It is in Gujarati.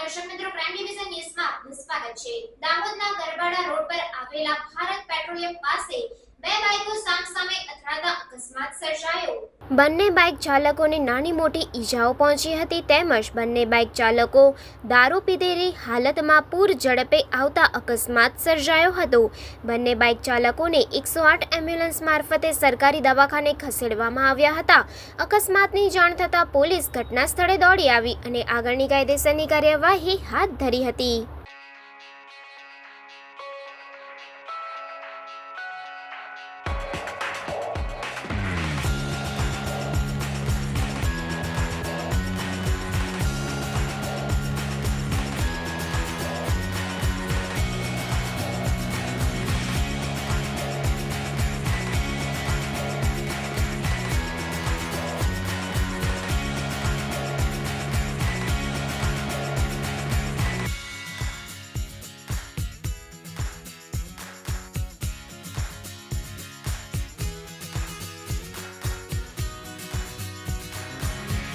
દર્શક મિત્રો પ્રાઇમ ડિવિઝન ન્યૂઝમાં સ્વાગત છે. દાહોદના ગરબાડા રોડ પર આવેલા ભારત પેટ્રોલિયમ પાસે બે બાઇકો સામસામે અથડાતા બંને બાઇક ચાલકોને નાની મોટી ઈજાઓ પહોંચી હતી તેમજ બંને બાઇક ચાલકો દારૂ પીધેલી હાલતમાં પૂર ઝડપે આવતા અકસ્માત સર્જાયો હતો. બંને બાઇક ચાલકોને એકસો આઠ એમ્બ્યુલન્સ મારફતે સરકારી દવાખાને ખસેડવામાં આવ્યા હતા. અકસ્માતની જાણ થતાં પોલીસ ઘટના સ્થળે દોડી આવી અને આગળની કાયદેસરની કાર્યવાહી હાથ ધરી હતી.